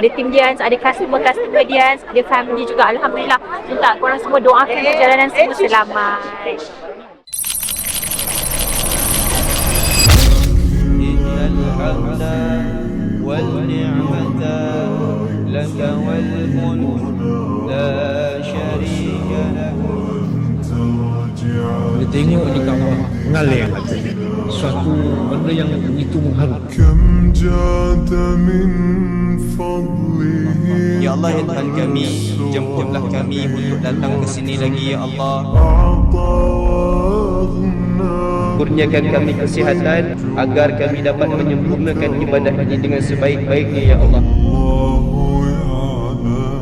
ada tim Dians, ada customer-customer Dians, ada family juga. Alhamdulillah. Minta korang semua doakan perjalanan semua selamat. إن الحمد والنعمة لك والملك لا شريك لك Bila tengok di Kaabah mengalir. Suatu benda yang begitu mengharukan Ya Allah ya Tuhan kami. Jemputlah kami untuk datang ke sini lagi ya Allah. Kurniakan kami kesihatan agar kami dapat menyempurnakan ibadah ini dengan sebaik-baiknya ya Allah.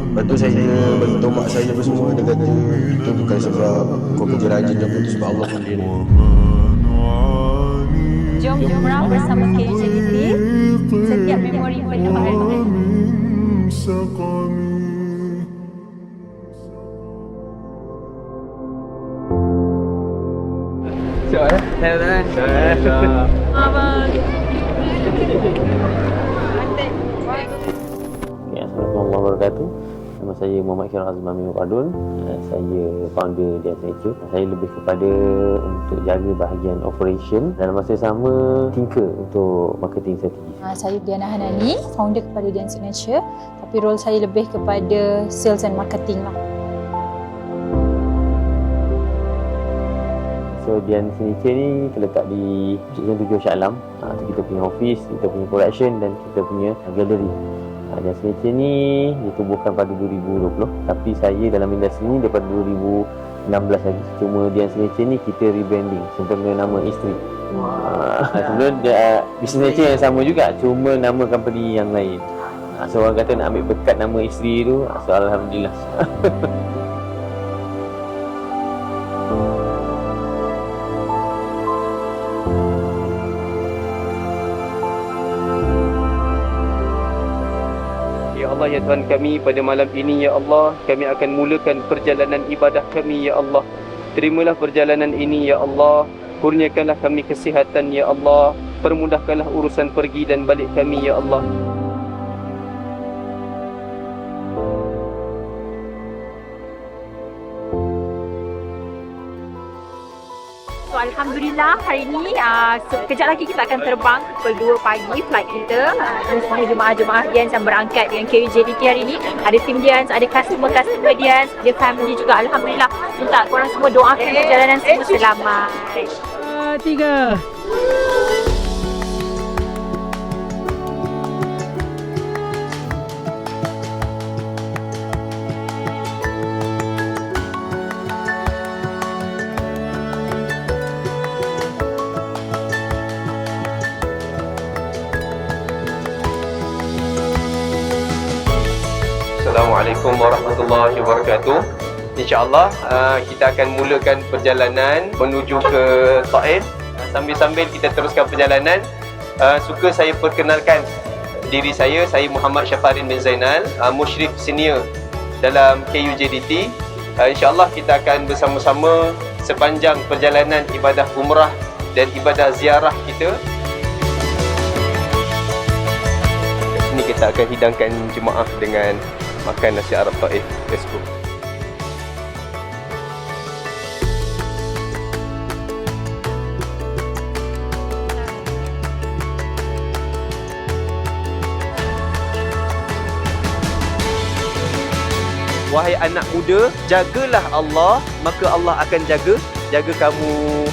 Bantu saya, bantu mak saya semua Dia kata itu bukan sebab kau kerja rajin Dia kata sebab Allah Jom jom rao bersama KJDT setiap memori perjumpaan. Trời ơi, theo đó. Anh Trời ơi Mà mà Assalamualaikum warahmatullahi wabarakatuh Saya Muhammad Khairul Azim Amin Fadul. Eh, Saya founder di Nature. Saya lebih kepada untuk jaga bahagian operation dan masa sama tinker untuk marketing strategi. Uh, saya Diana Hanani, founder kepada Dian Signature. Tapi role saya lebih kepada sales and marketing lah. So Dian Signature ni terletak di Seksyen 7 Shah Alam. Ha, kita punya office, kita punya production dan kita punya gallery. Ha, Dian Signature ni ditubuhkan pada 2020 tapi saya dalam industri ni daripada 2016 lagi. Cuma Dian Signature ni kita rebranding sempena nama isteri. Ha, sebelum dia, business nature yang sama juga cuma nama company yang lain. Ha, so orang kata nak ambil berkat nama isteri tu, ha, so alhamdulillah. Ya Tuhan kami pada malam ini ya Allah. Kami akan mulakan perjalanan ibadah kami ya Allah. Terimalah perjalanan ini ya Allah. Kurniakanlah kami kesihatan ya Allah. Permudahkanlah urusan pergi dan balik kami ya Allah Alhamdulillah hari ni uh, sekejap lagi kita akan terbang pukul 2 pagi flight kita. Uh, dan semua jemaah-jemaah Dians yang berangkat dengan KUJDT hari ni. Ada tim Dians, ada customer-customer Dians, ada family juga. Alhamdulillah minta korang semua doakan perjalanan semua selamat. Tiga Assalamualaikum warahmatullahi wabarakatuh. InsyaAllah uh, kita akan mulakan perjalanan menuju ke Taif. Uh, Sambil-sambil kita teruskan perjalanan. Uh, Suka saya perkenalkan diri saya Saya Muhammad Syafarin bin Zainal Musyrif senior dalam KUJDT InsyaAllah kita akan bersama-sama Sepanjang perjalanan ibadah umrah dan ibadah ziarah kita. Kita akan hidangkan jemaah dengan makan nasi Arab Taif. Let's go. Wahai anak muda, jagalah Allah, maka Allah akan jaga jaga kamu.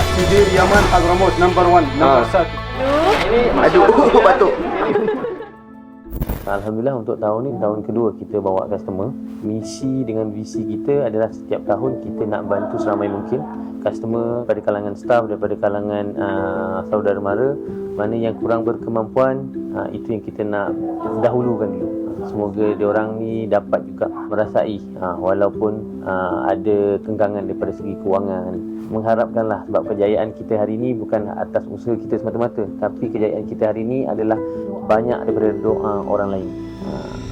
Sidir Yaman Hadramaut number one, number Ah. satu. Aduh, batuk Alhamdulillah untuk tahun ni tahun kedua kita bawa customer. Misi dengan visi kita adalah setiap tahun kita nak bantu seramai mungkin customer daripada kalangan staff daripada kalangan uh, saudara mara mana yang kurang berkemampuan uh, itu yang kita nak dahulukan dulu. Semoga diorang ni dapat juga merasai uh, walaupun uh, ada kenggangan daripada segi kewangan. Mengharapkanlah sebab kejayaan kita hari ini bukan atas usaha kita semata-mata tapi kejayaan kita hari ini adalah banyak daripada doa orang lain. Uh,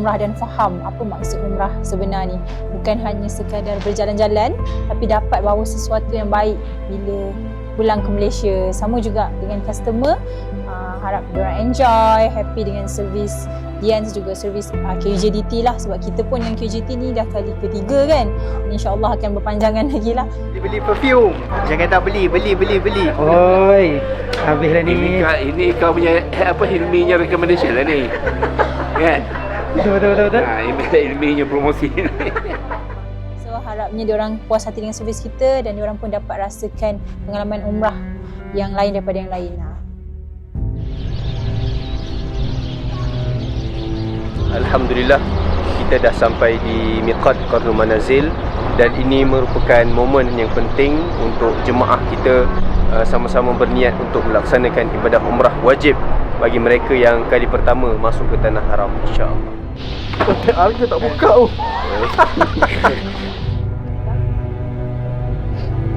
umrah dan faham apa maksud umrah sebenar ni. Bukan hanya sekadar berjalan-jalan tapi dapat bawa sesuatu yang baik bila pulang ke Malaysia. Sama juga dengan customer, uh, harap diorang enjoy, happy dengan servis Dians juga servis uh, KUJDT lah sebab kita pun yang KUJDT ni dah kali ketiga kan. InsyaAllah akan berpanjangan lagi lah. Beli perfume. Jangan tak beli, beli, beli, beli. Oi, habislah Ini, ni. kau, ini kau punya apa Hilminya recommendation lah ni. kan? Betul betul betul. betul. Ha, ini Hilminya promosi. So harapnya diorang puas hati dengan servis kita dan diorang pun dapat rasakan pengalaman umrah yang lain daripada yang lain lah. Alhamdulillah kita dah sampai di miqat Qarnul Manazil dan ini merupakan momen yang penting untuk jemaah kita uh, sama-sama berniat untuk melaksanakan ibadah umrah wajib bagi mereka yang kali pertama masuk ke tanah haram insya-Allah. Harga tak buka oh.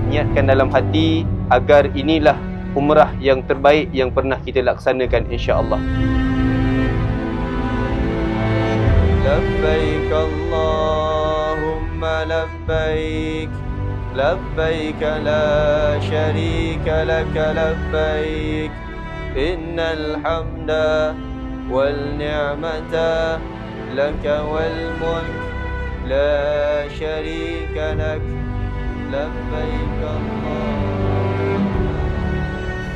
Niatkan dalam hati agar inilah umrah yang terbaik yang pernah kita laksanakan insya-Allah. لبيك اللهم لبيك لبيك لا شريك لك لبيك إن الحمد والنعمة لك والملك لا شريك لك لبيك اللهم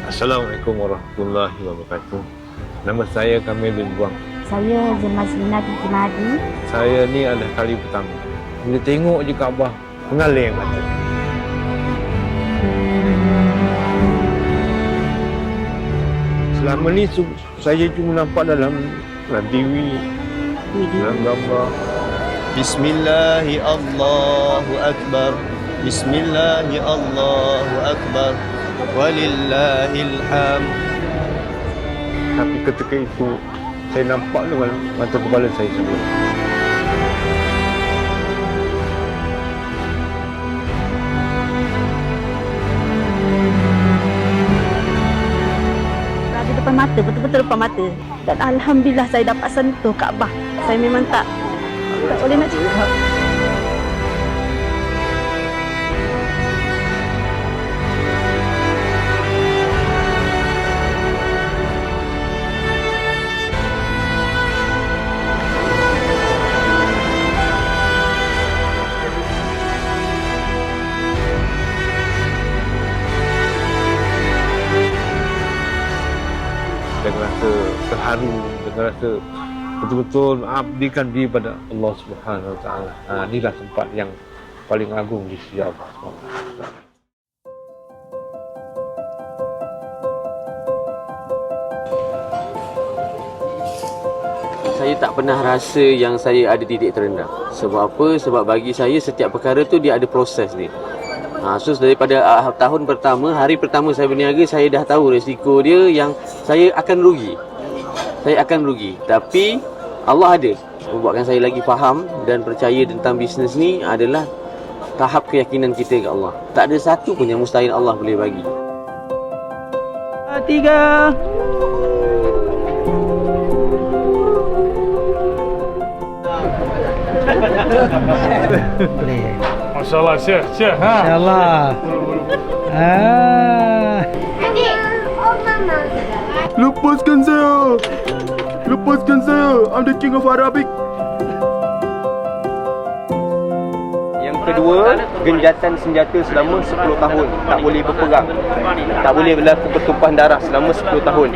Assalamualaikum warahmatullahi wabarakatuh. Nama saya Kamil bin Buang. Saya Zemazlina binti Mahdi. Saya ni adalah kali pertama. Bila tengok je Kaabah, mengalir mata. Selama ni su- saya cuma nampak dalam dalam TV, Bismillahi Allahu Akbar Bismillahi Allahu Akbar Walillahil hamd Tapi ketika itu saya nampak dengan mata kepala saya sendiri. Berada depan mata, betul-betul depan mata. Dan Alhamdulillah saya dapat sentuh Kaabah. Saya memang tak, tak boleh nak cakap. dengan rasa terharu dengan rasa betul-betul mengabdikan diri pada Allah Subhanahu Wa Taala. Ha, inilah tempat yang paling agung di sisi Allah Subhanahu Wa Taala. Saya tak pernah rasa yang saya ada titik terendah. Sebab apa? Sebab bagi saya setiap perkara tu dia ada proses dia. Ha, so daripada uh, tahun pertama, hari pertama saya berniaga, saya dah tahu risiko dia yang saya akan rugi. Saya akan rugi. Tapi Allah ada membuatkan saya lagi faham dan percaya tentang bisnes ni adalah tahap keyakinan kita ke Allah. Tak ada satu pun yang mustahil Allah boleh bagi. Tiga. Boleh. Masya-Allah, Syekh, Syekh. Ha. InsyaAllah. Ah. Lepaskan saya. Lepaskan saya. I'm the king of Arabic. Yang kedua, genjatan senjata selama 10 tahun. Tak boleh berperang. Tak boleh berlaku pertumpahan darah selama 10 tahun.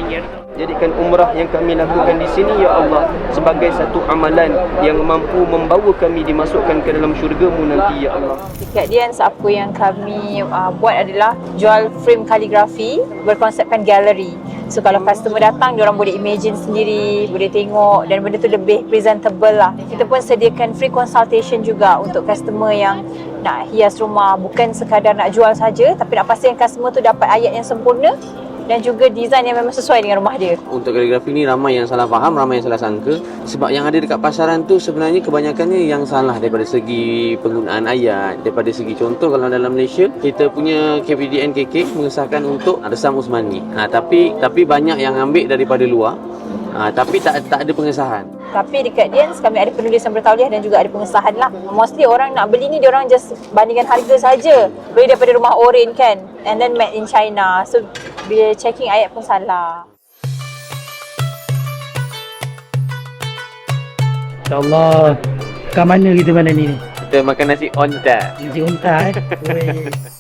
Jadikan umrah yang kami lakukan di sini ya Allah sebagai satu amalan yang mampu membawa kami dimasukkan ke dalam syurga-Mu nanti ya Allah. Dekat Dians apa yang kami uh, buat adalah jual frame kaligrafi berkonsepkan galeri. So kalau customer datang, diorang boleh imagine sendiri, boleh tengok dan benda tu lebih presentable lah. Kita pun sediakan free consultation juga untuk customer yang nak hias rumah. Bukan sekadar nak jual saja tapi nak pastikan customer tu dapat ayat yang sempurna dan juga design yang memang sesuai dengan rumah dia. Untuk kaligrafi ni ramai yang salah faham, ramai yang salah sangka. Sebab yang ada dekat pasaran tu sebenarnya kebanyakannya yang salah daripada segi penggunaan ayat, daripada segi contoh kalau dalam Malaysia kita punya KPDN KK mengesahkan untuk resam Usmani. Ha, tapi tapi banyak yang ambil daripada luar. Ha, tapi tak tak ada pengesahan. Tapi dekat Dians kami ada penulisan bertauliah dan juga ada pengesahan lah. Mostly orang nak beli ni dia orang just bandingkan harga saja. Beli daripada rumah Orin kan. And then made in China. So bila checking ayat pun salah. InsyaAllah. Kat mana kita malam ni? Kita makan nasi onta. Nasi unta eh.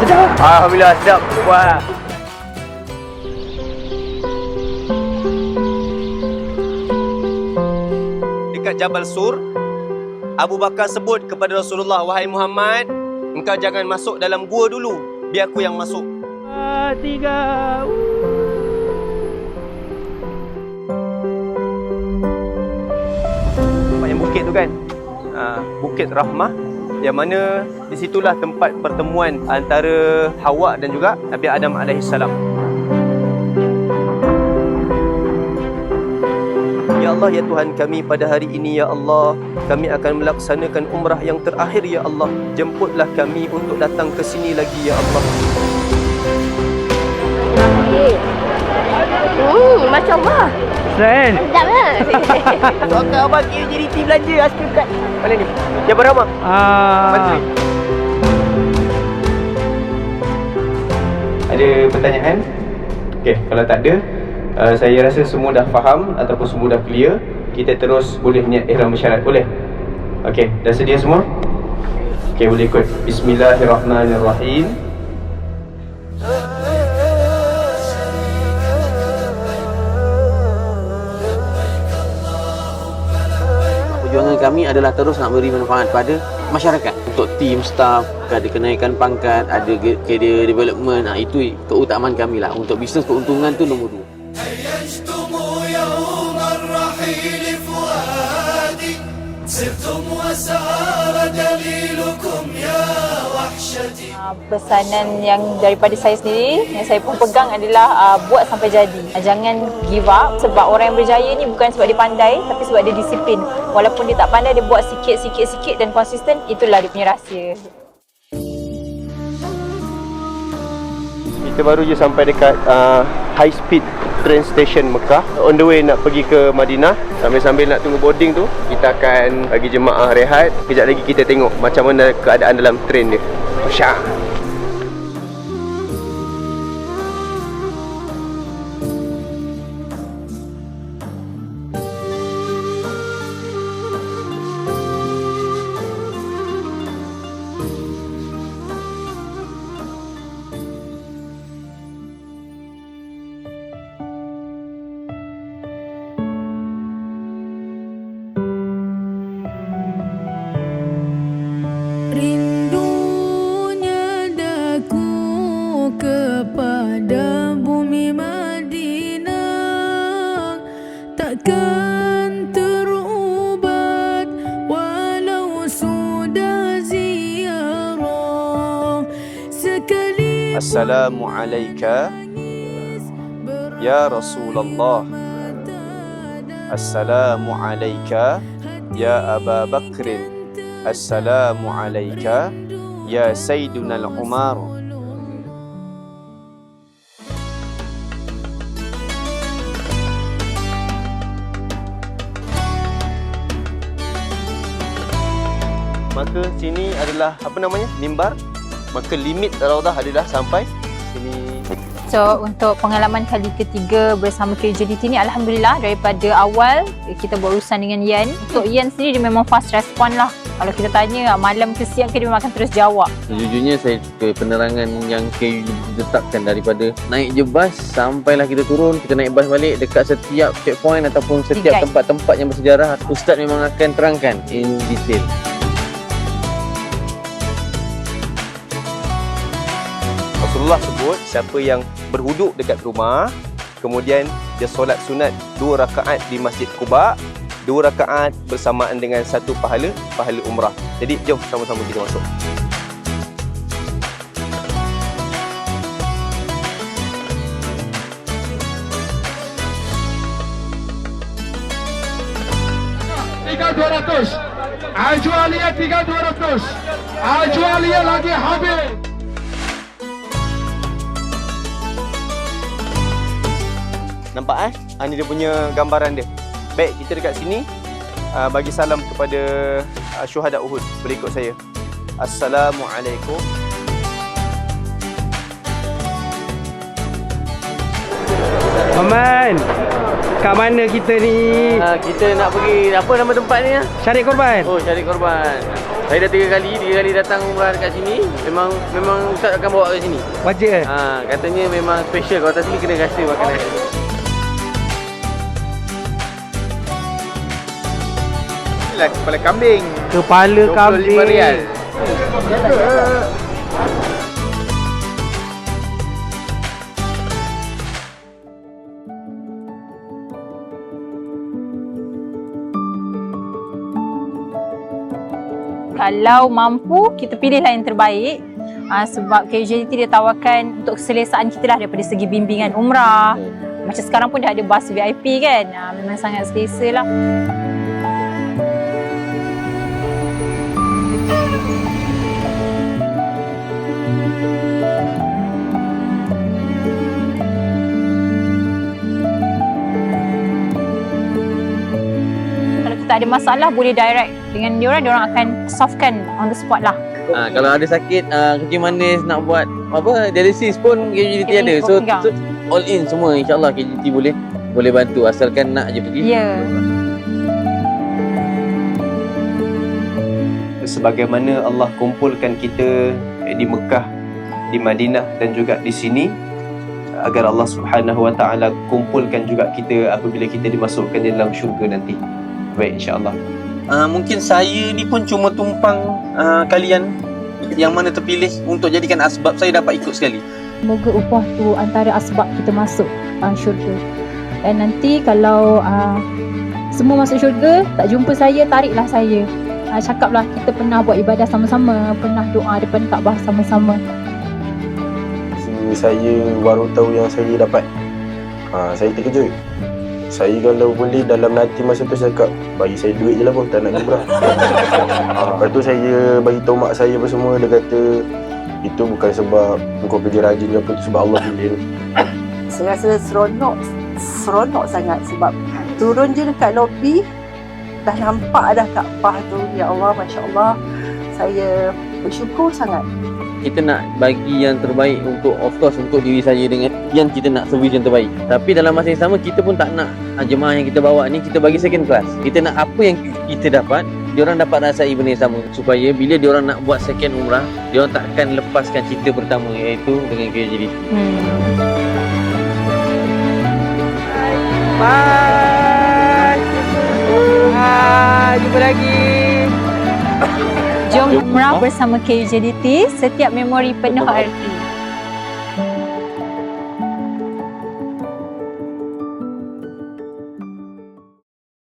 sedap. Alhamdulillah sedap. Wah. dekat Jabal Sur Abu Bakar sebut kepada Rasulullah wahai Muhammad engkau jangan masuk dalam gua dulu biar aku yang masuk Ah, tiga. tempat yang bukit tu kan ha, Bukit Rahmah yang mana di situlah tempat pertemuan antara Hawa dan juga Nabi Adam alaihissalam. Ya Allah ya Tuhan kami pada hari ini ya Allah kami akan melaksanakan umrah yang terakhir ya Allah jemputlah kami untuk datang ke sini lagi ya Allah Hmm, Masya Allah. Sen. Sedap lah. Kau abang KJDT belanja askrim kat. Mana ni? Jabal Rahmah. Ah. Menteri. Ada pertanyaan? Okey, kalau tak ada, uh, saya rasa semua dah faham ataupun semua dah clear. Kita terus boleh niat ihram syarat, boleh? Okey, dah sedia semua? Okey, boleh ikut. Bismillahirrahmanirrahim. Perjuangan kami adalah terus nak beri manfaat pada masyarakat untuk tim, staff, ada kenaikan pangkat, ada career development. Ha, itu keutamaan kami lah. Untuk bisnes keuntungan tu nombor dua. Uh, pesanan yang daripada saya sendiri yang saya pun pegang adalah uh, buat sampai jadi. Uh, jangan give up sebab orang yang berjaya ni bukan sebab dia pandai tapi sebab dia disiplin. Walaupun dia tak pandai dia buat sikit sikit sikit dan konsisten itulah dia punya rahsia. Kita baru je sampai dekat uh, high speed train station Mekah. On the way nak pergi ke Madinah Sambil-sambil nak tunggu boarding tu Kita akan bagi jemaah rehat. Kejap lagi kita tengok macam mana keadaan dalam train dia. Masya sekali Assalamualaikum Ya Rasulullah Assalamualaikum Ya Aba Bakrin Assalamualaikum Ya Sayyiduna Al-Umar Maka sini adalah apa namanya? Mimbar. Maka limit Raudah adalah sampai sini. So untuk pengalaman kali ketiga bersama KJDT ni Alhamdulillah daripada awal kita berurusan dengan Yan. Untuk Yan sendiri dia memang fast respon lah. Kalau kita tanya ah, malam ke siang ke dia memang akan terus jawab. Sejujurnya saya suka penerangan yang KU ditetapkan daripada naik je bas sampailah kita turun, kita naik bas balik dekat setiap checkpoint ataupun setiap tempat-tempat yang bersejarah ustaz memang akan terangkan in detail. Siapa yang berhuduk dekat rumah kemudian dia solat sunat dua rakaat di Masjid Quba dua rakaat bersamaan dengan satu pahala pahala umrah. Jadi jom sama-sama kita masuk. Dua ratus. Ajualia tiga dua Nampak eh? Ah, ni dia punya gambaran dia. Baik, kita dekat sini ah, bagi salam kepada ah, syuhada Uhud. Boleh ikut saya. Assalamualaikum. Maman. Kat mana kita ni? Ha, kita nak pergi apa nama tempat ni? Cari korban. Oh, cari korban. Saya dah tiga kali, tiga kali datang umrah dekat sini. Memang memang ustaz akan bawa ke sini. Wajib. Ha, katanya memang special kalau atas sini kena rasa makanan. Kepala kambing. Kepala kambing. RM25 rial. Kalau mampu, kita pilihlah yang terbaik. Uh, sebab KJT dia tawarkan untuk keselesaan kita lah daripada segi bimbingan umrah. Macam sekarang pun dah ada bas VIP kan. Uh, memang sangat selesa lah. Kalau kita ada masalah, boleh direct dengan diorang. Diorang akan solvekan on the spot lah. Ha, kalau ada sakit, uh, kencing manis nak buat apa dialisis pun KJT ada. So, pegang. so all in semua insyaAllah KJT boleh boleh bantu asalkan nak je pergi. Ya. Sebagaimana Allah kumpulkan kita eh, di Mekah, di Madinah dan juga di sini agar Allah Subhanahu Wa Taala kumpulkan juga kita apabila kita dimasukkan di dalam syurga nanti. Baik insya-Allah. Uh, mungkin saya ni pun cuma tumpang uh, kalian yang mana terpilih untuk jadikan asbab saya dapat ikut sekali. Semoga upah tu antara asbab kita masuk uh, syurga. Dan nanti kalau uh, semua masuk syurga, tak jumpa saya, tariklah saya. Uh, cakaplah kita pernah buat ibadah sama-sama, pernah doa depan Kaabah sama-sama. Saya baru tahu yang saya dapat. Ha, saya terkejut. Saya kalau boleh dalam nanti masa tu saya cakap bagi saya duit je lah bos tak nak umrah. ha, lepas tu saya bagi tahu mak saya apa semua dia kata itu bukan sebab kau kerja rajin ke apa tu sebab Allah pilih. Saya rasa seronok, seronok sangat sebab turun je dekat lobi dah nampak dah Kaabah tu. Ya Allah, Masya Allah. Saya bersyukur sangat. Kita nak bagi yang terbaik untuk of course untuk diri saya dengan yang kita nak servis yang terbaik. Tapi dalam masa yang sama kita pun tak nak ah, jemaah yang kita bawa ni kita bagi second class. Kita nak apa yang kita dapat diorang dapat rasai benda yang sama supaya bila diorang nak buat second umrah diorang takkan lepaskan cinta pertama iaitu dengan KJDT. Bye. Jumpa lagi. Jom umrah bersama KJDT, setiap memori penuh arti.